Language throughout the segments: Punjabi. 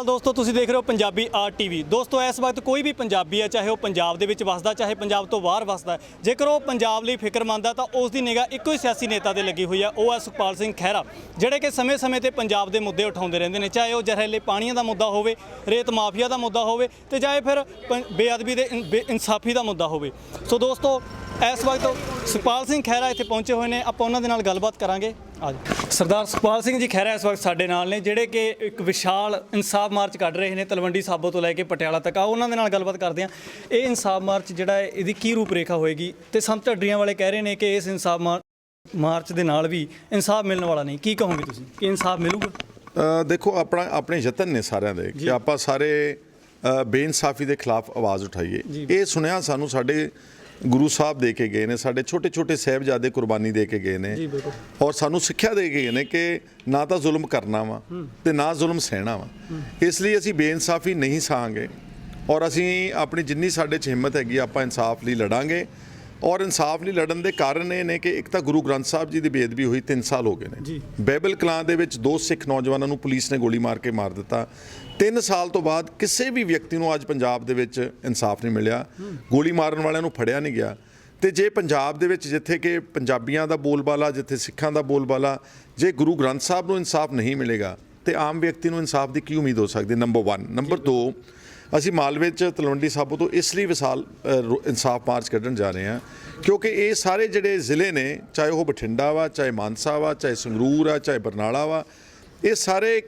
ਅਕਾਲ ਦੋਸਤੋ ਤੁਸੀਂ ਦੇਖ ਰਹੇ ਹੋ ਪੰਜਾਬੀ ਆਰ ਟੀਵੀ। ਦੋਸਤੋ ਇਸ ਵਕਤ ਕੋਈ ਵੀ ਪੰਜਾਬੀ ਹੈ, ਚਾਹੇ ਉਹ ਪੰਜਾਬ ਦੇ ਵਿੱਚ ਵਸਦਾ, ਚਾਹੇ ਪੰਜਾਬ ਤੋਂ ਬਾਹਰ ਵਸਦਾ ਜੇਕਰ ਉਹ ਪੰਜਾਬ ਲਈ ਫਿਕਰਮੰਦ ਹੈ ਤਾਂ ਉਸ ਦੀ ਨਿਗਾਹ ਇੱਕੋ ਹੀ ਸਿਆਸੀ ਨੇਤਾ ਤੇ ਲੱਗੀ ਹੋਈ ਹੈ, ਉਹ ਹੈ ਸੁਖਪਾਲ ਸਿੰਘ ਖਹਿਰਾ, ਜਿਹੜੇ ਕਿ ਸਮੇਂ-ਸਮੇਂ ਤੇ ਪੰਜਾਬ ਦੇ ਮੁੱਦੇ ਉਠਾਉਂਦੇ ਰਹਿੰਦੇ ਨੇ, ਚਾਹੇ ਉਹ ਜ਼ਹਿਰੀਲੇ ਪਾਣੀਆਂ ਦਾ ਮੁੱਦਾ ਹੋਵੇ, ਰੇਤ ਮਾਫੀਆ ਦਾ ਮੁੱਦਾ ਹੋਵੇ ਤੇ ਚਾਹੇ ਫਿਰ ਪੰ- ਬੇਅਦਬੀ ਦੇ ਬੇਇਨਸਾਫੀ ਦਾ ਮੁੱਦਾ ਹੋਵੇ। ਸੋ ਦੋਸਤੋ ਇਸ ਵਕਤ ਸੁਖਪਾਲ ਸਿੰਘ ਖਹਿਰਾ ਇੱਥੇ ਪਹੁੰਚੇ ਹੋਏ ਨੇ। ਆਪਾਂ ਉਹਨਾਂ ਦੇ ਨਾਲ ਗੱਲਬਾਤ ਕਰਾਂਗੇ। ਆਜੋ ਸਰਦਾਰ ਸੁਖਪਾਲ ਸਿੰਘ ਜੀ ਖਹਿਰਾ ਇਸ ਵਕਤ ਸਾਡੇ ਨਾਲ ਨੇ ਜਿਹੜੇ ਕਿ ਇੱਕ ਵਿਸ਼ਾਲ ਇਨਸਾਫ ਮਾਰਚ ਕੱਢ ਰਹੇ ਨੇ ਤਲਵੰਡੀ ਸਾਬੋ ਤੋਂ ਲੈ ਕੇ ਪਟਿਆਲਾ ਤੱਕ। ਆਓ ਉਹਨਾਂ ਦੇ ਨਾਲ ਗੱਲਬਾਤ ਕਰਦੇ ਹਾਂ। ਇਹ ਇਨਸਾਫ ਮਾਰਚ ਜਿਹੜਾ ਹੈ ਇਹਦੀ ਕੀ ਰੂਪਰੇਖਾ ਹੋਏਗੀ? ਤੇ ਸੰਤ ਢੱਡਰੀਆਂ ਵਾਲੇ ਕਹਿ ਰਹੇ ਨੇ ਕਿ ਇਸ ਇਨਸਾਫ ਮਾਰ- ਮਾਰਚ ਦੇ ਨਾਲ ਵੀ ਇਨਸਾਫ ਮਿਲਣ ਵਾਲਾ ਨਹੀਂ। ਕੀ ਕਹੋਗੇ ਤੁਸੀਂ? ਕਿ ਇਨਸਾਫ ਮਿਲੂਗਾ? ਦੇਖੋ ਆਪਣਾ ਆਪਣੇ ਯਤਨ ਨੇ ਸਾਰਿਆਂ ਦੇ ਕਿ ਆਪਾਂ ਸਾਰੇ ਬੇਇਨਸਾਫੀ ਦੇ ਖਿਲਾਫ ਆਵਾਜ਼ ਉਠਾਈਏ। ਇਹ ਸੁਣਿਆ ਸਾਨੂੰ ਸਾਡੇ ਗੁਰੂ ਸਾਹਿਬ ਦੇ ਕੇ ਗਏ ਨੇ ਸਾਡੇ ਛੋਟੇ ਛੋਟੇ ਸਾਹਿਬਜ਼ਾਦੇ ਕੁਰਬਾਨੀ ਦੇ ਕੇ ਗਏ ਨੇ। ਜੀ, ਬਿਲਕੁਲ। ਔਰ ਸਾਨੂੰ ਸਿੱਖਿਆ ਦੇ ਕੇ ਗਏ ਨੇ ਕਿ ਨਾ ਤਾਂ ਜ਼ੁਲਮ ਕਰਨਾ ਵਾ ਤੇ ਨਾ ਜ਼ੁਲਮ ਸਹਿਣਾ ਵਾ। ਇਸ ਲਈ ਅਸੀਂ ਬੇਇਨਸਾਫੀ ਨਹੀਂ ਸਹਾਂਗੇ ਔਰ ਅਸੀਂ ਆਪਣੀ ਜਿੰਨੀ ਸਾਡੇ 'ਚ ਹਿੰਮਤ ਹੈਗੀ ਆਪਾਂ ਇਨਸਾਫ ਲਈ ਲੜਾਂਗੇ। ਔਰ ਇਨਸਾਫ ਲਈ ਲੜਨ ਦੇ ਕਾਰਨ ਇਹ ਨੇ ਕਿ ਇੱਕ ਤਾਂ ਗੁਰੂ ਗ੍ਰੰਥ ਸਾਹਿਬ ਜੀ ਦੀ ਬੇਅਦਬੀ ਹੋਈ 3 ਸਾਲ ਹੋ ਗਏ ਨੇ। ਜੀ। ਬਾਈਬਲ ਕਲਾਂ ਦੇ ਵਿੱਚ ਦੋ ਸਿੱਖ ਨੌਜਵਾਨਾਂ ਨੂੰ ਪੁਲਿਸ ਨੇ ਗੋਲੀ ਮਾਰ ਕੇ ਮਾਰ ਦਿੱਤਾ। 3 ਸਾਲ ਤੋਂ ਬਾਅਦ ਕਿਸੇ ਵੀ ਵਿਅਕਤੀ ਨੂੰ ਅੱਜ ਪੰਜਾਬ ਦੇ ਵਿੱਚ ਇਨਸਾਫ ਨਹੀਂ ਮਿਲਿਆ। ਗੋਲੀ ਮਾਰਨ ਵਾਲਿਆਂ ਨੂੰ ਫੜਿਆ ਨਹੀਂ ਗਿਆ। ਤੇ ਜੇ ਪੰਜਾਬ ਦੇ ਵਿੱਚ ਜਿੱਥੇ ਕਿ ਪੰਜਾਬੀਆਂ ਦਾ ਬੋਲਬਾਲਾ ਜਿੱਥੇ ਸਿੱਖਾਂ ਦਾ ਬੋਲਬਾਲਾ ਜੇ ਗੁਰੂ ਗ੍ਰੰਥ ਸਾਹਿਬ ਨੂੰ ਇਨਸਾਫ ਨਹੀਂ ਮਿਲੇਗਾ ਤੇ ਆਮ ਵਿਅਕਤੀ ਨੂੰ ਇਨਸਾਫ ਦੀ ਕੀ ਉਮੀਦ ਹੋ ਸਕਦੀ ਨੰਬਰ 1 ਨੰਬਰ 2 ਅਸੀਂ ਮਾਲਵੇ ਚ ਤਲਵੰਡੀ ਸਾਬੋ ਤੋਂ ਇਸ ਲਈ ਵਿਸਾਲ ਇਨਸਾਫ ਮਾਰਚ ਕੱਢਣ ਜਾ ਰਹੇ ਹਾਂ ਕਿਉਂਕਿ ਇਹ ਸਾਰੇ ਜਿਹੜੇ ਜ਼ਿਲ੍ਹੇ ਨੇ ਚਾਹੇ ਉਹ ਬਠਿੰਡਾ ਵਾ ਚਾਹੇ ਮਾਨਸਾ ਵਾ ਚਾਹੇ ਸੰਗਰੂਰ ਆ ਚਾਹੇ ਬਰਨਾਲਾ ਵਾ ਇਹ ਸਾਰੇ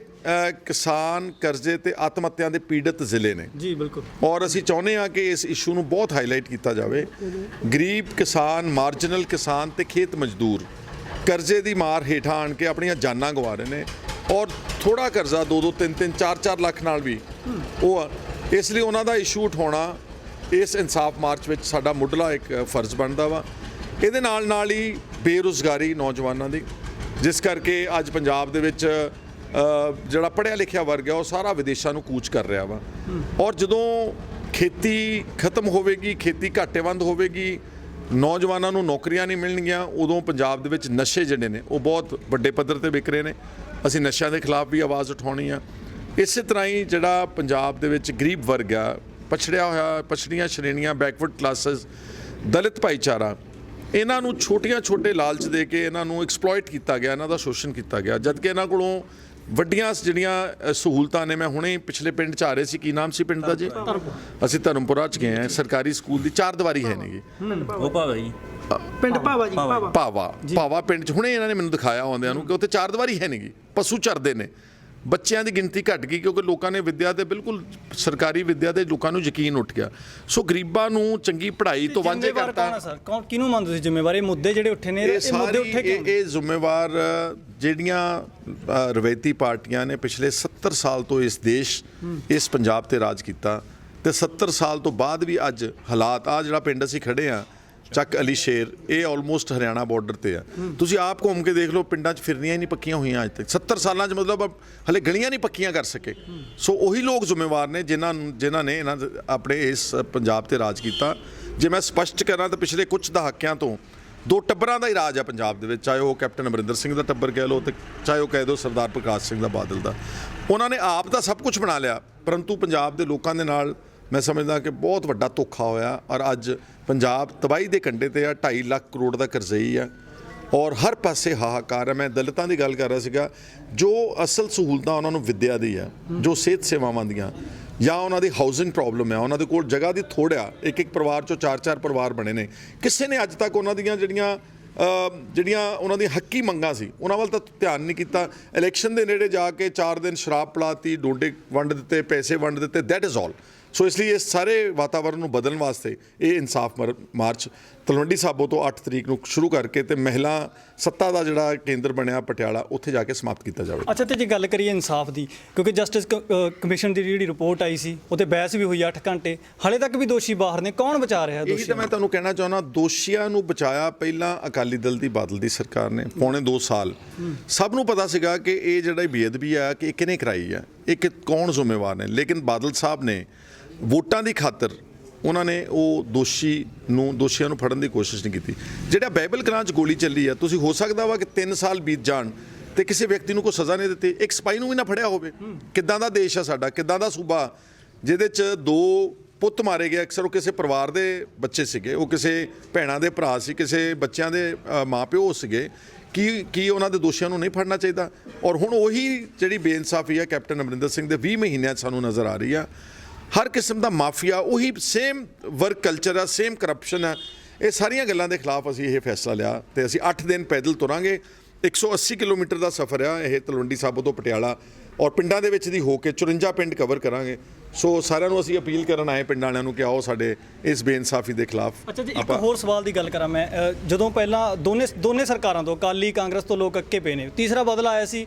ਕਿਸਾਨ ਕਰਜ਼ੇ ਤੇ ਆਤਮ ਹੱਤਿਆ ਦੇ ਪੀੜਤ ਜ਼ਿਲ੍ਹੇ ਨੇ। ਜੀ ਬਿਲਕੁਲ। ਔਰ ਅਸੀਂ ਚਾਹੁੰਦੇ ਹਾਂ ਕਿ ਇਸ ਇਸ਼ੂ ਨੂੰ ਬਹੁਤ ਹਾਈਲਾਈਟ ਕੀਤਾ ਜਾਵੇ। ਗਰੀਬ ਕਿਸਾਨ ਮਾਰਜਨਲ ਕਿਸਾਨ ਤੇ ਖੇਤ ਮਜ਼ਦੂਰ ਕਰਜ਼ੇ ਦੀ ਮਾਰ ਹੇਠਾਂ ਆਣ ਕੇ ਆਪਣੀਆਂ ਜਾਨਾਂ ਗਵਾ ਰਹੇ ਨੇ ਔਰ ਥੋੜਾ ਕਰਜ਼ਾ 2 2 3 3 4 4 ਲੱਖ ਨਾਲ ਵੀ ਉਹ। ਇਸ ਲਈ ਉਹਨਾਂ ਦਾ ਇਸ਼ੂ ਉਠਾਉਣਾ ਇਸ ਇਨਸਾਫ ਮਾਰਚ ਵਿੱਚ ਸਾਡਾ ਮੁੱਢਲਾ ਇੱਕ ਫਰਜ਼ ਬਣਦਾ ਵਾ। ਇਹਦੇ ਨਾਲ ਨਾਲ ਹੀ ਬੇਰੁਜ਼ਗਾਰੀ ਨੌਜਵਾਨਾਂ ਦੀ, ਜਿਸ ਕਰਕੇ ਅੱਜ ਪੰਜਾਬ ਦੇ ਵਿੱਚ ਜਿਹੜਾ ਪੜ੍ਹਿਆ ਲਿਖਿਆ ਵਰਗ ਹੈ, ਉਹ ਸਾਰਾ ਵਿਦੇਸ਼ਾਂ ਨੂੰ ਕੂਚ ਕਰ ਰਿਹਾ ਵਾ। ਔਰ ਜਦੋਂ ਖੇਤੀ ਖਤਮ ਹੋਵੇਗੀ, ਖੇਤੀ ਘਾਟੇਵੰਦ ਹੋਵੇਗੀ, ਨੌਜਵਾਨਾਂ ਨੂੰ ਨੌਕਰੀਆਂ ਨਹੀਂ ਮਿਲਣਗੀਆਂ, ਉਦੋਂ ਪੰਜਾਬ ਦੇ ਵਿੱਚ ਨਸ਼ੇ ਜਿਹੜੇ ਨੇ, ਉਹ ਬਹੁਤ ਵੱਡੇ ਪੱਧਰ ਤੇ ਵਿਕ ਰਹੇ ਨੇ। ਅਸੀਂ ਨਸ਼ਿਆਂ ਦੇ ਖਿਲਾਫ ਵੀ ਆਵਾਜ਼ ਉਠਾਉਣੀ ਆ। ਇਸੇ ਤਰ੍ਹਾਂ ਹੀ ਜਿਹੜਾ ਪੰਜਾਬ ਦੇ ਵਿੱਚ ਗਰੀਬ ਵਰਗ ਆ ਪਛੜਿਆ ਹੋਇਆ ਪਛੜੀਆਂ ਸ਼੍ਰੇਣੀਆਂ ਬੈਕਵਰਡ ਕਲਾਸਸ ਦਲਿਤ ਭਾਈਚਾਰਾ ਇਹਨਾਂ ਨੂੰ ਛੋਟੀਆਂ ਛੋਟੇ ਲਾਲਚ ਦੇ ਕੇ ਇਹਨਾਂ ਨੂੰ ਐਕਸਪਲੋਇਟ ਕੀਤਾ ਗਿਆ ਇਹਨਾਂ ਦਾ ਸ਼ੋਸ਼ਣ ਕੀਤਾ ਗਿਆ। ਜਦ ਕਿ ਇਹਨਾਂ ਕੋਲੋਂ ਵੱਡੀਆਂ ਜਿਹੜੀਆਂ ਸਹੂਲਤਾਂ ਨੇ ਮੈਂ ਹੁਣੇ ਪਿਛਲੇ ਪਿੰਡ ਚ ਆ ਰਹੇ ਸੀ ਕੀ ਨਾਮ ਸੀ ਪਿੰਡ ਦਾ ਜੀ? ਅਸੀਂ ਧਰਮਪੁਰਾ ਚ ਗਏ ਆ ਸਰਕਾਰੀ ਸਕੂਲ ਦੀ ਚਾਰ ਦੀਵਾਰੀ ਹੈ ਨਹੀਂਗੀ ਉਹ ਭਾਵੇਂ ਜੀ। ਪਿੰਡ ਭਾਵਾ ਜੀ ਭਾਵਾ। ਭਾਵਾ। ਪਿੰਡ ਚ ਹੁਣੇ ਇਹਨਾਂ ਨੇ ਮੈਨੂੰ ਦਿਖਾਇਆ ਆਉਂਦਿਆਂ ਨੂੰ ਕਿ ਉੱਥੇ ਚਾਰ ਦੀਵਾਰੀ ਹੈ ਨਹੀਂਗੀ ਪਸ਼ੂ ਚਰਦੇ ਨੇ। ਬੱਚਿਆਂ ਦੀ ਗਿਣਤੀ ਘਟ ਗਈ ਕਿਉਂਕਿ ਲੋਕਾਂ ਨੇ ਵਿੱਦਿਆ ਤੇ ਬਿਲਕੁਲ ਸਰਕਾਰੀ ਵਿੱਦਿਆ ਤੇ ਲੋਕਾਂ ਨੂੰ ਯਕੀਨ ਉੱਠ ਗਿਆ। ਸੋ ਗਰੀਬਾਂ ਨੂੰ ਚੰਗੀ ਪੜ੍ਹਾਈ ਤੋਂ ਵਾਂਝੇ ਕਰਤਾ। ਸਰ? ਕੌਣ ਕਿਹਨੂੰ ਮੰਨਦੇ ਤੁਸੀਂ ਜ਼ਿੰਮੇਵਾਰ? ਇਹ ਮੁੱਦੇ ਜਿਹੜੇ ਉੱਠੇ ਨੇ ਇਹ ਮੁੱਦੇ ਉੱਠੇ ਕਿਉਂ ਇਹ ਜ਼ਿੰਮੇਵਾਰ ਜਿਹੜੀਆਂ ਅ, ਰਵਾਇਤੀ ਪਾਰਟੀਆਂ ਨੇ ਪਿਛਲੇ 70 ਸਾਲ ਤੋਂ ਇਸ ਦੇਸ਼ ਇਸ ਪੰਜਾਬ ਤੇ ਰਾਜ ਕੀਤਾ ਤੇ 70 ਸਾਲ ਤੋਂ ਬਾਅਦ ਵੀ ਅੱਜ ਹਾਲਾਤ ਆ ਜਿਹੜਾ ਪਿੰਡ ਅਸੀਂ ਖੜੇ ਆ ਚੱਕ ਅਲੀ ਸ਼ੇਰ, ਇਹ ਆਲਮੋਸਟ ਹਰਿਆਣਾ ਬਾਰਡਰ ਤੇ ਆ। ਤੁਸੀਂ ਆਪ ਘੁੰਮ ਕੇ ਦੇਖ ਲਓ, ਪਿੰਡਾਂ 'ਚ ਫਿਰਨੀਆਂ ਹੀ ਨਹੀਂ ਪੱਕੀਆਂ ਹੋਈਆਂ ਅੱਜ ਤੱਕ। 70 ਸਾਲਾਂ 'ਚ ਮਤਲਬ ਹਲੇ ਗਲੀਆਂ ਨਹੀਂ ਪੱਕੀਆਂ ਕਰ ਸਕੇ। ਸੋ ਉਹੀ ਲੋਕ ਜ਼ਿੰਮੇਵਾਰ ਨੇ ਜਿਨ੍ਹਾਂ ਨੂੰ, ਜਿਨ੍ਹਾਂ ਨੇ ਇਹਨਾਂ ਦੇ- ਆਪਣੇ ਇਸ ਪੰਜਾਬ ਤੇ ਰਾਜ ਕੀਤਾ। ਜੇ ਮੈਂ ਸਪਸ਼ਟ ਕਰਾਂ ਤਾਂ ਪਿਛਲੇ ਕੁਝ ਦਹਾਕਿਆਂ ਤੋਂ ਦੋ ਟੱਬਰਾਂ ਦਾ ਹੀ ਰਾਜ ਆ ਪੰਜਾਬ ਦੇ ਵਿੱਚ, ਚਾਹੇ ਉਹ ਕੈਪਟਨ ਅਮਰਿੰਦਰ ਸਿੰਘ ਦਾ ਟੱਬਰ ਕਹਿ ਲਓ ਤੇ ਚਾਹੇ ਉਹ ਕਹਿ ਦਿਓ ਸਰਦਾਰ ਪ੍ਰਕਾਸ਼ ਸਿੰਘ ਦਾ ਬਾਦਲ ਦਾ। ਉਹਨਾਂ ਨੇ ਆਪ ਤਾਂ ਸਭ ਕੁਝ ਬਣਾ ਲਿਆ, ਪਰੰਤੂ ਪੰਜਾਬ ਦੇ ਲੋਕਾਂ ਦੇ ਨਾਲ ਮੈਂ ਸਮਝਦਾ ਕਿ ਬਹੁਤ ਵੱਡਾ ਧੋਖਾ ਹੋਇਆ ਔਰ ਅੱਜ ਪੰਜਾਬ ਤਬਾਹੀ ਦੇ ਕੰਢੇ ਤੇ ਆ 2.5 ਲੱਖ ਕਰੋੜ ਦਾ ਕਰਜ਼ਈ ਆ ਔਰ ਹਰ ਪਾਸੇ ਹਾਹਾਕਾਰ ਹੈ ਮੈਂ ਦਲਿਤਾਂ ਦੀ ਗੱਲ ਕਰ ਰਿਹਾ ਸੀਗਾ, ਜੋ ਅਸਲ ਸਹੂਲਤਾਂ ਉਹਨਾਂ ਨੂੰ ਵਿੱਦਿਆ ਦੀ ਆ, ਜੋ ਸਿਹਤ ਸੇਵਾਵਾਂ ਦੀਆਂ, ਜਾਂ ਉਹਨਾਂ ਦੀ ਹਾਊਸਿੰਗ ਪ੍ਰੋਬਲਮ ਹੈ ਉਹਨਾਂ ਦੇ ਕੋਲ ਜਗ੍ਹਾ ਦੀ ਥੋੜ੍ਹਾ ਇੱਕ ਇੱਕ ਪਰਿਵਾਰ ਚੋਂ ਚਾਰ ਚਾਰ ਪਰਿਵਾਰ ਬਣੇ ਨੇ। ਕਿਸੇ ਨੇ ਅੱਜ ਤੱਕ ਉਹਨਾਂ ਦੀਆਂ ਜਿਹੜੀਆਂ ਜਿਹੜੀਆਂ ਉਹਨਾਂ ਦੀਆਂ ਹੱਕੀ ਮੰਗਾਂ ਸੀ, ਉਹਨਾਂ ਵੱਲ ਤਾਂ ਧਿਆਨ ਨਹੀਂ ਕੀਤਾ। ਇਲੈਕਸ਼ਨ ਦੇ ਨੇੜੇ ਜਾ ਕੇ 4 ਦਿਨ ਸ਼ਰਾਬ ਪਲਾਤੀ, ਡੋਡੇ ਵੰਡ ਦਿੱਤੇ, ਪੈਸੇ ਵੰਡ ਦਿੱਤੇ ਦੈਟ ਇਜ਼ ਆਲ ਸੋ ਇਸ ਲਈ ਇਸ ਸਾਰੇ ਵਾਤਾਵਰਣ ਨੂੰ ਬਦਲਣ ਵਾਸਤੇ ਇਹ ਇਨਸਾਫ ਮਰ- ਮਾਰਚ ਤਲਵੰਡੀ ਸਾਬੋ ਤੋਂ 8 ਤਰੀਕ ਨੂੰ ਸ਼ੁਰੂ ਕਰਕੇ ਤੇ ਮਹਿਲਾ ਸੱਤਾ ਦਾ ਜਿਹੜਾ ਕੇਂਦਰ ਬਣਿਆ ਪਟਿਆਲਾ ਉੱਥੇ ਜਾ ਕੇ ਸਮਾਪਤ ਕੀਤਾ ਜਾਵੇ। ਅੱਛਾ ਤੇ ਜੇ ਗੱਲ ਕਰੀਏ ਇਨਸਾਫ ਦੀ ਕਿਉਂਕਿ ਜਸਟਿਸ ਕਮਿਸ਼ਨ ਦੀ ਜਿਹੜੀ ਰਿਪੋਰਟ ਆਈ ਸੀ ਉਹਤੇ ਬਹਿਸ ਵੀ ਹੋਈ 8 ਘੰਟੇ ਹਲੇ ਤੱਕ ਵੀ ਦੋਸ਼ੀ ਬਾਹਰ ਨੇ ਕੌਣ ਬਚਾ ਰਿਹਾ ਇਹੀ ਤਾਂ ਦੋਸ਼ੀ ਮੈਂ ਤੁਹਾਨੂੰ ਕਹਿਣਾ ਚਾਹੁੰਦਾ ਦੋਸ਼ੀਆਂ ਨੂੰ ਬਚਾਇਆ ਪਹਿਲਾਂ ਅਕਾਲੀ ਦਲ ਦੀ ਬਾਦਲ ਦੀ ਸਰਕਾਰ ਨੇ ਪੌਣੇ 2 ਸਾਲ। ਸਭ ਨੂੰ ਪਤਾ ਸੀਗਾ ਕਿ ਇਹ ਜਿਹੜਾ ਬੇਅਦਬੀ ਆ ਕਿ ਇਹ ਕਿਹਨੇ ਕਰਾਈ ਆ ਇਹ ਕਿ ਕੌਣ ਜ਼ਿੰਮੇਵਾਰ ਨੇ ਲੇਕਿਨ ਬਾਦਲ ਸਾਹਿਬ ਨੇ ਵੋਟਾਂ ਦੀ ਖਾਤਰ ਉਹਨਾਂ ਨੇ ਉਹ ਦੋਸ਼ੀ ਨੂੰ ਦੋਸ਼ੀਆਂ ਨੂੰ ਫੜਨ ਦੀ ਕੋਸ਼ਿਸ਼ ਨਹੀਂ ਕੀਤੀ। ਜਿਹੜਾ ਬਾਈਬਲ ਕਲਾਂ 'ਚ ਗੋਲੀ ਚੱਲੀ ਆ ਤੁਸੀਂ ਹੋ ਸਕਦਾ ਵਾ ਕਿ 3 ਸਾਲ ਬੀਤ ਜਾਣ ਤੇ ਕਿਸੇ ਵਿਅਕਤੀ ਨੂੰ ਕੋਈ ਸਜ਼ਾ ਨਹੀਂ ਦਿੱਤੀ। ਇੱਕ ਸਪਾਈ ਨੂੰ ਵੀ ਨਾ ਫੜਿਆ ਹੋਵੇ। ਕਿੱਦਾਂ ਦਾ ਦੇਸ਼ ਆ ਸਾਡਾ ਕਿੱਦਾਂ ਦਾ ਸੂਬਾ ਜਿਹਦੇ ਚ ਦੋ ਪੁੱਤ ਮਾਰੇ ਗਏ। ਅਕਸਰ ਉਹ ਕਿਸੇ ਪਰਿਵਾਰ ਦੇ ਬੱਚੇ ਸੀਗੇ ਉਹ ਕਿਸੇ ਭੈਣਾਂ ਦੇ ਭਰਾ ਸੀ ਕਿਸੇ ਬੱਚਿਆਂ ਦੇ ਅ, ਮਾਪਿਓ ਸੀਗੇ। ਕੀ ਕੀ ਉਹਨਾਂ ਦੇ ਦੋਸ਼ੀਆਂ ਨੂੰ ਨਹੀਂ ਫੜਨਾ ਚਾਹੀਦਾ? ਔਰ ਹੁਣ ਉਹੀ ਜਿਹੜੀ ਬੇਇਨਸਾਫੀ ਆ ਕੈਪਟਨ ਅਮਰਿੰਦਰ ਸਿੰਘ ਦੇ 20 ਮਹੀਨਿਆਂ 'ਚ ਸਾਨੂੰ ਨਜ਼ਰ ਆ ਰਹੀ ਆ। ਹਰ ਕਿਸਮ ਦਾ ਮਾਫੀਆ, ਉਹੀ ਸੇਮ ਵਰਕ ਕਲਚਰ ਆ ਸੇਮ ਕਰਪਸ਼ਨ ਆ। ਇਹ ਸਾਰੀਆਂ ਗੱਲਾਂ ਦੇ ਖਿਲਾਫ ਅਸੀਂ ਇਹ ਫੈਸਲਾ ਲਿਆ ਤੇ ਅਸੀਂ 8 ਦਿਨ ਪੈਦਲ ਤੁਰਾਂਗੇ। 180 ਕਿਲੋਮੀਟਰ ਦਾ ਸਫ਼ਰ ਆ, ਇਹ ਤਲਵੰਡੀ ਸਾਬੋ ਤੋਂ ਪਟਿਆਲਾ। ਔਰ ਪਿੰਡਾਂ ਦੇ ਵਿੱਚ ਦੀ ਹੋ ਕੇ 54 ਪਿੰਡ ਕਵਰ ਕਰਾਂਗੇ। ਸੋ ਸਾਰਿਆਂ ਨੂੰ ਅਸੀਂ ਅਪੀਲ ਕਰਨ ਆਏ ਪਿੰਡਾਂ ਵਾਲਿਆਂ ਨੂੰ ਕਿ ਆਓ ਸਾਡੇ ਇਸ ਬੇਇਨਸਾਫੀ ਦੇ ਖਿਲਾਫ। ਅੱਛਾ ਜੀ ਇੱਕ ਹੋਰ ਸਵਾਲ ਦੀ ਗੱਲ ਕਰਾਂ ਮੈਂ। ਜਦੋਂ ਪਹਿਲਾਂ ਦੋਨੇ ਦੋਨੇ ਸਰਕਾਰਾਂ ਤੋਂ ਅਕਾਲੀ ਕਾਂਗਰਸ ਤੋਂ ਲੋਕ ਅੱਕੇ ਪਏ ਨੇ ਤੀਸਰਾ ਬਦਲਾ ਆਇਆ ਸੀ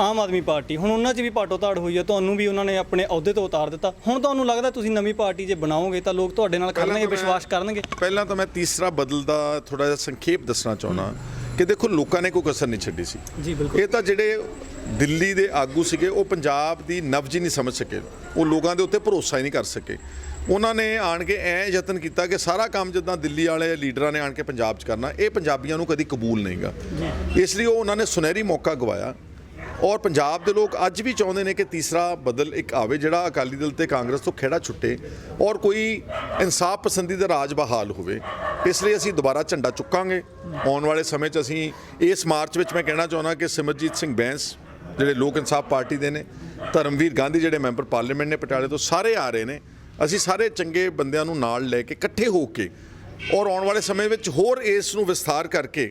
ਆਮ ਆਦਮੀ ਪਾਰਟੀ। ਹੁਣ ਉਹਨਾਂ 'ਚ ਵੀ ਪਾਟੋ ਤਾੜ ਹੋਈ ਹੈ ਤੁਹਾਨੂੰ ਵੀ ਉਹਨਾਂ ਨੇ ਆਪਣੇ ਅਹੁਦੇ ਤੋਂ ਉਤਾਰ ਦਿੱਤਾ। ਹੁਣ ਤੁਹਾਨੂੰ ਲੱਗਦਾ ਤੁਸੀਂ ਨਵੀਂ ਪਾਰਟੀ ਜੇ ਬਣਾਓਗੇ ਤਾਂ ਲੋਕ ਤੁਹਾਡੇ ਨਾਲ ਕਰਨਗੇ ਵਿਸ਼ਵਾਸ ਕਰਨਗੇ? ਪਹਿਲਾਂ ਤਾਂ ਮੈਂ ਤੀਸਰਾ ਬਦਲ ਦਾ ਥੋੜਾ ਜਿਹਾ ਸੰਖੇਪ ਦੱਸਣਾ ਚਾਹੁੰਦਾ। ਕਿ ਦੇਖੋ ਲੋਕਾਂ ਨੇ ਕੋਈ ਕਸਰ ਨਹੀਂ ਛੱਡੀ ਸੀ। ਜੀ ਬਿਲਕੁਲ। ਇਹ ਤਾਂ ਜਿਹੜੇ ਦਿੱਲੀ ਦੇ ਆਗੂ ਸੀਗੇ ਉਹ ਪੰਜਾਬ ਦੀ ਨਬਜ ਹੀ ਨਹੀਂ ਸਮਝ ਸਕੇ। ਉਹ ਲੋਕਾਂ ਦੇ ਉੱਤੇ ਭਰੋਸਾ ਹੀ ਨਹੀਂ ਕਰ ਸਕੇ। ਉਹਨਾਂ ਨੇ ਆਣ ਕੇ ਐ ਯਤਨ ਕੀਤਾ ਕਿ ਸਾਰਾ ਕੰਮ ਜਿੱਦਾਂ ਦਿੱਲੀ ਵਾਲੇ ਲੀਡਰਾਂ ਨੇ ਆਣ ਕੇ ਪੰਜਾਬ 'ਚ ਕਰਨਾ ਇਹ ਪੰਜਾਬੀਆਂ ਨੂੰ ਕਦੀ ਕਬੂਲ ਨਹੀਂਗਾ। ਇਸ ਲਈ ਉਹ ਉਹਨਾਂ ਨੇ ਸੁਨਹਿਰੀ ਮੌਕਾ ਗਵਾਇਆ। ਔਰ ਪੰਜਾਬ ਦੇ ਲੋਕ ਅੱਜ ਵੀ ਚਾਹੁੰਦੇ ਨੇ ਕਿ ਤੀਸਰਾ ਬਦਲ ਇੱਕ ਆਵੇ, ਜਿਹੜਾ ਅਕਾਲੀ ਦਲ ਤੇ ਕਾਂਗਰਸ ਤੋਂ ਖੇੜਾ ਛੁੱਟੇ ਔਰ ਕੋਈ ਇਨਸਾਫ ਪਸੰਦੀ ਦਾ ਰਾਜ ਬਹਾਲ ਹੋਵੇ। ਇਸ ਲਈ ਅਸੀਂ ਦੁਬਾਰਾ ਝੰਡਾ ਚੁੱਕਾਂਗੇ। ਆਉਣ ਵਾਲੇ ਸਮੇਂ 'ਚ ਅਸੀਂ ਇਸ ਮਾਰਚ ਵਿੱਚ ਮੈਂ ਕਹਿਣਾ ਚਾਹੁੰਦਾ ਕਿ ਸਿਮਰਜੀਤ ਸਿੰਘ ਬੈਂਸ, ਜਿਹੜੇ ਲੋਕ ਇਨਸਾਫ ਪਾਰਟੀ ਦੇ ਨੇ, ਧਰਮਵੀਰ ਗਾਂਧੀ, ਜਿਹੜੇ ਮੈਂਬਰ ਪਾਰਲੀਮੈਂਟ ਨੇ ਪਟਿਆਲੇ ਤੋਂ, ਸਾਰੇ ਆ ਰਹੇ ਨੇ। ਅਸੀਂ ਸਾਰੇ ਚੰਗੇ ਬੰਦਿਆਂ ਨੂੰ ਨਾਲ ਲੈ ਕੇ ਇਕੱਠੇ ਹੋ ਕੇ ਔਰ ਆਉਣ ਵਾਲੇ ਸਮੇਂ ਵਿੱਚ ਹੋਰ ਇਸ ਨੂੰ ਵਿਸਥਾਰ ਕਰਕੇ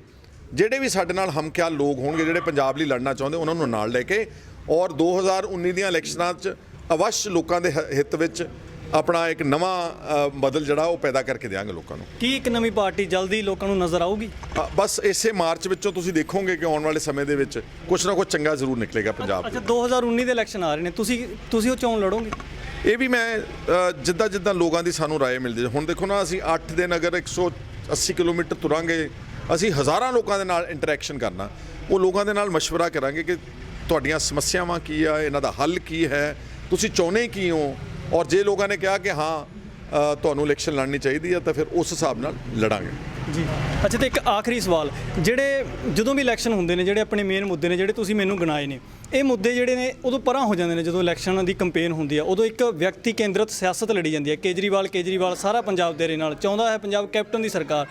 ਜਿਹੜੇ ਵੀ ਸਾਡੇ ਨਾਲ ਹਮਖਿਆਲ ਲੋਕ ਹੋਣਗੇ ਜਿਹੜੇ ਪੰਜਾਬ ਲਈ ਲੜਨਾ ਚਾਹੁੰਦੇ ਉਹਨਾਂ ਨੂੰ ਨਾਲ ਲੈ ਕੇ ਔਰ 2019 ਦੀਆਂ ਇਲੈਕਸ਼ਨਾਂ 'ਚ ਅਵਸ਼ ਲੋਕਾਂ ਦੇ ਹਿੱਤ ਵਿੱਚ ਆਪਣਾ ਇੱਕ ਨਵਾਂ ਬਦਲ ਜਿਹੜਾ ਉਹ ਪੈਦਾ ਕਰਕੇ ਦੇਵਾਂਗੇ ਲੋਕਾਂ ਨੂੰ ਕੀ ਇੱਕ ਨਵੀਂ ਪਾਰਟੀ ਜਲਦੀ ਲੋਕਾਂ ਨੂੰ ਨਜ਼ਰ ਆਊਗੀ ਬਸ ਇਸੇ ਮਾਰਚ ਵਿੱਚੋਂ ਤੁਸੀਂ ਦੇਖੋਗੇ ਕਿ ਆਉਣ ਵਾਲੇ ਸਮੇਂ ਦੇ ਵਿੱਚ ਕੁਝ ਨਾ ਕੁਝ ਚੰਗਾ ਜ਼ਰੂਰ ਨਿਕਲੇਗਾ ਪੰਜਾਬ ਲਈ। ਅੱਛਾ 2019 ਦੇ ਇਲੈਕਸ਼ਨ ਆ ਰਹੇ ਨੇ ਤੁਸੀਂ ਤੁਸੀਂ ਉਹ ਚੋਣ ਲੜੋਗੇ ਇਹ ਵੀ ਮੈਂ ਜਿੱਦਾਂ ਜਿੱਦਾਂ ਲੋਕਾਂ ਦੀ ਸਾਨੂੰ ਰਾਏ ਮਿਲਦੀ ਹੈ। ਹੁਣ ਦੇਖੋ ਨਾ ਅਸੀਂ 8 ਦਿਨ ਅਗਰ 180 ਕਿਲੋਮੀਟਰ ਤੁਰਾਂਗੇ ਅਸੀਂ ਹਜ਼ਾਰਾਂ ਲੋਕਾਂ ਦੇ ਨਾਲ ਇੰਟਰੈਕਸ਼ਨ ਕਰਨਾ, ਉਹ ਲੋਕਾਂ ਦੇ ਨਾਲ مشਵਰਾ ਕਰਾਂਗੇ ਕਿ ਤੁਹਾਡੀਆਂ ਸਮੱਸਿਆਵਾਂ ਕੀ ਆ, ਇਹਨਾਂ ਦਾ ਹੱਲ ਕੀ ਹੈ, ਤੁਸੀਂ ਚਾਹੁੰਦੇ ਕੀ ਹੋ? ਔਰ ਜੇ ਲੋਕਾਂ ਨੇ ਕਿਹਾ ਕਿ ਹਾਂ ਤੁਹਾਨੂੰ ਇਲੈਕਸ਼ਨ ਲੜਨੀ ਚਾਹੀਦੀ ਹੈ ਤਾਂ ਫਿਰ ਉਸ ਹਿਸਾਬ ਨਾਲ ਲੜਾਂਗੇ। ਜੀ। ਅੱਛਾ ਤੇ ਇੱਕ ਆਖਰੀ ਸਵਾਲ। ਜਿਹੜੇ ਜਦੋਂ ਵੀ ਇਲੈਕਸ਼ਨ ਹੁੰਦੇ ਨੇ ਜਿਹੜੇ ਆਪਣੇ ਮੇਨ ਮੁੱਦੇ ਨੇ ਜਿਹੜੇ ਤੁਸੀਂ ਮੈਨੂੰ ਗਿਣਾਏ ਨੇ ਇਹ ਮੁੱਦੇ ਜਿਹੜੇ ਨੇ ਉਦੋਂ ਪਰਾਂ ਹੋ ਜਾਂਦੇ ਨੇ ਜਦੋਂ ਇਲੈਕਸ਼ਨ ਦੀ ਕੈਂਪੇਨ ਹੁੰਦੀ ਆ ਉਦੋਂ ਇੱਕ ਵਿਅਕਤੀ ਕੇਂਦਰਿਤ ਸਿਆਸਤ ਲੜੀ ਜਾਂਦੀ ਹੈ ਕੇਜਰੀਵਾਲ ਕੇਜਰੀਵਾਲ ਸਾਰਾ ਪੰਜਾਬ ਤੇਰੇ ਨਾਲ ਚਾਹੁੰਦਾ ਹੈ ਪੰਜਾਬ ਕੈਪਟਨ ਦੀ ਸਰਕਾਰ।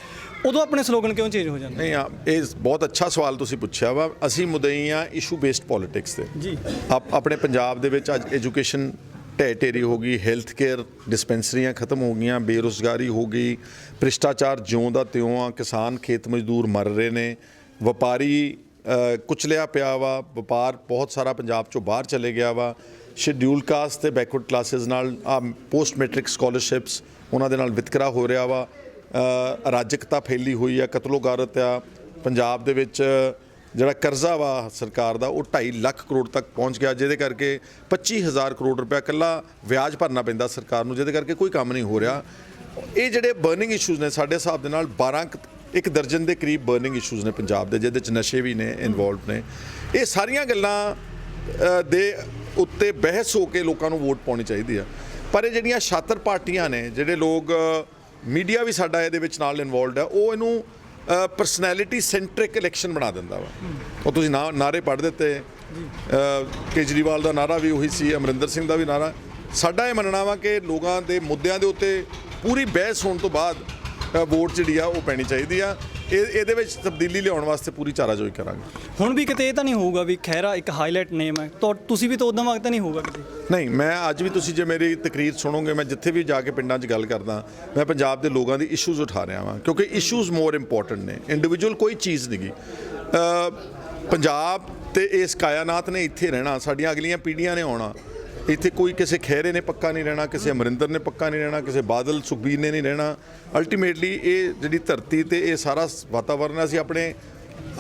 ਉਦੋਂ ਆਪਣੇ ਸਲੋਗਨ ਕਿਉਂ ਚੇਂਜ ਹੋ ਜਾਂਦੇ ਨਹੀਂ ਆ ਇਹ ਬਹੁਤ ਅੱਛਾ ਸਵਾਲ ਤੁਸੀਂ ਪੁੱਛਿਆ ਵਾ। ਅਸੀਂ ਮੁਦਈ ਆ ਇਸ਼ੂ ਬੇਸਡ ਪੋਲਿਟਿਕਸ ਤੇ। ਜੀ। ਆਪ ਆਪਣੇ ਪੰਜਾਬ ਦੇ ਵਿੱਚ ਅੱਜ ਐਜੂਕੇਸ਼ਨ ਢਹਿ ਢੇਰੀ ਹੋ ਗਈ ਹੈਲਥ ਕੇਅਰ ਡਿਸਪੈਂਸਰੀਆਂ ਖਤਮ ਹੋ ਗਈਆਂ, ਬੇਰੁਜ਼ਗਾਰੀ ਹੋ ਗਈ, ਭ੍ਰਿਸ਼ਟਾਚਾਰ ਜਿਉਂ ਦਾ ਤਿਉਂ ਆ, ਕਿਸਾਨ ਖੇਤ ਮਜ਼ਦੂਰ ਮਰ ਰਹੇ ਨੇ, ਵਪਾਰੀ ਕੁਚਲਿਆ ਪਿਆ ਵਾ, ਵਪਾਰ ਬਹੁਤ ਸਾਰਾ ਪੰਜਾਬ ਚੋਂ ਬਾਹਰ ਚਲੇ ਗਿਆ ਵਾ ਸ਼ਡਿਊਲ ਕਾਸਟ ਤੇ ਬੈਕਵਰਡ ਕਲਾਸਿਸ ਨਾਲ, ਆ ਪੋਸਟ ਮੈਟ੍ਰਿਕ ਸਕਾਲਰਸ਼ਿਪਸ ਉਹਨਾਂ ਦੇ ਨਾਲ ਵਿਤਕਰਾ ਹੋ ਰਿਹਾ ਵਾ ਅਰਾਜਕਤਾ ਫੈਲੀ ਹੋਈ ਆ, ਕਤਲੋਗਾਰਤ ਆ, ਪੰਜਾਬ ਦੇ ਵਿੱਚ ਜਿਹੜਾ ਕਰਜ਼ਾ ਵਾ ਸਰਕਾਰ ਦਾ, ਉਹ 2.5 ਲੱਖ ਕਰੋੜ ਤੱਕ ਪਹੁੰਚ ਗਿਆ, ਜਿਹਦੇ ਕਰਕੇ 25000 ਕਰੋੜ ਰੁਪਏ ਇਕੱਲਾ ਵਿਆਜ ਭਰਨਾ ਪੈਂਦਾ ਸਰਕਾਰ ਨੂੰ, ਜਿਹਦੇ ਕਰਕੇ ਕੋਈ ਕੰਮ ਨਹੀਂ ਹੋ ਰਿਹਾ। ਇਹ ਜਿਹੜੇ ਬਰਨਿੰਗ ਇਸ਼ੂਜ਼ ਨੇ, ਸਾਡੇ ਹਿਸਾਬ ਦੇ ਨਾਲ 12 ਇੱਕ ਦਰਜਨ ਦੇ ਕਰੀਬ ਬਰਨਿੰਗ ਇਸ਼ੂਜ਼ ਨੇ ਪੰਜਾਬ ਦੇ, ਜਿਹਦੇ ਚ ਨਸ਼ੇ ਵੀ ਨੇ ਇਨਵੋਲਵਡ ਨੇ। ਇਹ ਸਾਰੀਆਂ ਗੱਲਾਂ ਦੇ ਉੱਤੇ ਬਹਿਸ ਹੋ ਕੇ ਲੋਕਾਂ ਨੂੰ ਵੋਟ ਪਾਉਣੀ ਚਾਹੀਦੀ ਆ। ਪਰ ਇਹ ਜਿਹੜੀਆਂ ਛਾਤਰ ਪਾਰਟੀਆਂ ਨੇ, ਜਿਹੜੇ ਲੋਕ ਮੀਡੀਆ ਵੀ ਸਾਡਾ ਇਹਦੇ ਵਿੱਚ ਨਾਲ ਇਨਵੋਲਡ ਹੈ ਉਹ ਇਹਨੂੰ ਪਰਸਨੈਲਿਟੀ ਸੈਂਟਰਿਕ ਇਲੈਕਸ਼ਨ ਬਣਾ ਦਿੰਦਾ ਵਾ। ਉਹ ਤੁਸੀਂ ਨਾ, ਨਾਰੇ ਪੜ੍ਹ ਦਿੱਤੇ। ਕੇਜਰੀਵਾਲ ਦਾ ਨਾਰਾ ਵੀ ਉਹੀ ਸੀ, ਅਮਰਿੰਦਰ ਸਿੰਘ ਦਾ ਵੀ ਨਾਰਾ। ਸਾਡਾ ਇਹ ਮੰਨਣਾ ਵਾ ਕਿ ਲੋਕਾਂ ਦੇ ਮੁੱਦਿਆਂ ਦੇ ਉੱਤੇ ਪੂਰੀ ਬਹਿਸ ਹੋਣ ਤੋਂ ਬਾਅਦ ਵੋਟ ਜਿਹੜੀ ਆ ਉਹ ਪੈਣੀ ਚਾਹੀਦੀ ਆ। ਇਹ ਇਹਦੇ ਵਿੱਚ ਤਬਦੀਲੀ ਲਿਆਉਣ ਵਾਸਤੇ ਪੂਰੀ ਚਾਰਾਜੋਈ ਕਰਾਂਗੇ। ਹੁਣ ਵੀ ਕਿਤੇ ਇਹ ਤਾਂ ਨਹੀਂ ਹੋਊਗਾ ਵੀ ਖੈਰਾ ਇੱਕ ਹਾਈਲਾਈਟ ਨੇਮ ਹੈ। ਤਾਂ ਤੁਸੀਂ ਵੀ ਤਾਂ ਉਦੋਂ ਵਕਤ ਨਹੀਂ ਹੋਊਗਾ ਕਿਤੇ? ਨਹੀਂ ਮੈਂ ਅੱਜ ਵੀ ਤੁਸੀਂ ਜੇ ਮੇਰੀ ਤਕਰੀਰ ਸੁਣੋਗੇ ਮੈਂ ਜਿੱਥੇ ਵੀ ਜਾ ਕੇ ਪਿੰਡਾਂ 'ਚ ਗੱਲ ਕਰਦਾ ਮੈਂ ਪੰਜਾਬ ਦੇ ਲੋਕਾਂ ਦੀ ਇਸ਼ੂਜ਼ ਉਠਾ ਰਿਹਾ ਵਾਂ ਕਿਉਂਕਿ ਇਸ਼ੂਜ਼ ਮੋਰ ਇੰਪੋਰਟੈਂਟ ਨੇ। ਇੰਡੀਵਿਜੂਅਲ ਕੋਈ ਚੀਜ਼ ਨਹੀਂਗੀ ਪੰਜਾਬ ਤੇ ਇਸ ਕਾਇਨਾਤ ਨੇ ਇੱਥੇ ਰਹਿਣਾ ਸਾਡੀਆਂ ਅਗਲੀਆਂ ਪੀੜ੍ਹੀਆਂ ਨੇ ਆਉਣਾ। ਇੱਥੇ ਕੋਈ ਕਿਸੇ ਖਹਿਰੇ ਨੇ ਪੱਕਾ ਨਹੀਂ ਰਹਿਣਾ ਕਿਸੇ ਅਮਰਿੰਦਰ ਨੇ ਪੱਕਾ ਨਹੀਂ ਰਹਿਣਾ ਕਿਸੇ ਬਾਦਲ ਸੁਖਬੀਰ ਨੇ ਨਹੀਂ ਰਹਿਣਾ। ਅਲਟੀਮੇਟਲੀ ਇਹ ਜਿਹੜੀ ਧਰਤੀ ਤੇ ਇਹ ਸਾਰਾ ਵਾਤਾਵਰਨ ਅਸੀਂ ਆਪਣੇ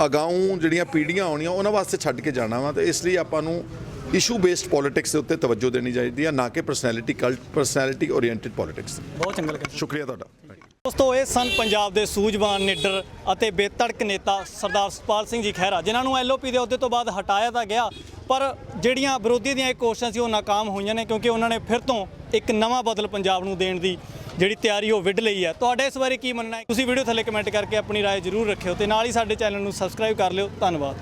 ਅਗਾਊਂ ਜਿਹੜੀਆਂ ਪੀੜ੍ਹੀਆਂ ਆਉਣੀਆਂ ਉਹਨਾਂ ਵਾਸਤੇ ਛੱਡ ਕੇ ਜਾਣਾ ਵਾ ਤੇ ਇਸ ਲਈ ਆਪਾਂ ਨੂੰ ਇਸ਼ੂ ਬੇਸਡ ਪੋਲਿਟਿਕਸ ਦੇ ਉੱਤੇ ਤਵੱਜੋ ਦੇਣੀ ਚਾਹੀਦੀ ਹੈ ਨਾ ਕਿ personality cult personality oriented politics ਬਹੁਤ ਚੰਗਾ ਲੱਗਾ। ਸ਼ੁਕਰੀਆ ਤੁਹਾਡਾ। ਦੋਸਤੋ ਇਹ ਸਨ ਪੰਜਾਬ ਦੇ ਸੂਝਵਾਨ ਨੀਡਰ ਅਤੇ ਬੇਤੜਕ ਨੇਤਾ ਸਰਦਾਰ ਸੁਖਪਾਲ ਸਿੰਘ ਜੀ ਖਹਿਰਾ ਜਿਨ੍ਹਾਂ ਨੂੰ ਐਲਓਪੀ ਦੇ ਅਹੁਦੇ ਤੋਂ ਬਾਅਦ ਹਟਾਇਆ ਤਾਂ ਗਿਆ ਪਰ ਜਿਹੜੀਆਂ ਵਿਰੋਧੀ ਦੀਆਂ ਇਹ ਕੋਸ਼ਿਸ਼ਾਂ ਸੀ ਉਹ ਨਾਕਾਮ ਹੋਈਆਂ ਨੇ ਕਿਉਂਕਿ ਉਹਨਾਂ ਨੇ ਫਿਰ ਤੋਂ ਇੱਕ ਨਵਾਂ ਬਦਲ ਪੰਜਾਬ ਨੂੰ ਦੇਣ ਦੀ ਜਿਹੜੀ ਤਿਆਰੀ ਉਹ ਵਿੱਢ ਲਈ ਹੈ ਤੁਹਾਡੇ ਇਸ ਬਾਰੇ ਕੀ ਮੰਨਣਾ ਹੈ ਤੁਸੀਂ ਵੀਡੀਓ ਥੱਲੇ ਕਮੈਂਟ ਕਰਕੇ ਆਪਣੀ رائے ਜ਼ਰੂਰ ਰੱਖਿਓ ਤੇ ਨਾਲ ਹੀ ਸਾਡੇ ਚੈਨਲ ਨੂੰ ਸਬਸਕ੍ਰਾਈਬ ਕਰ ਲਿਓ ਧੰਨਵਾਦ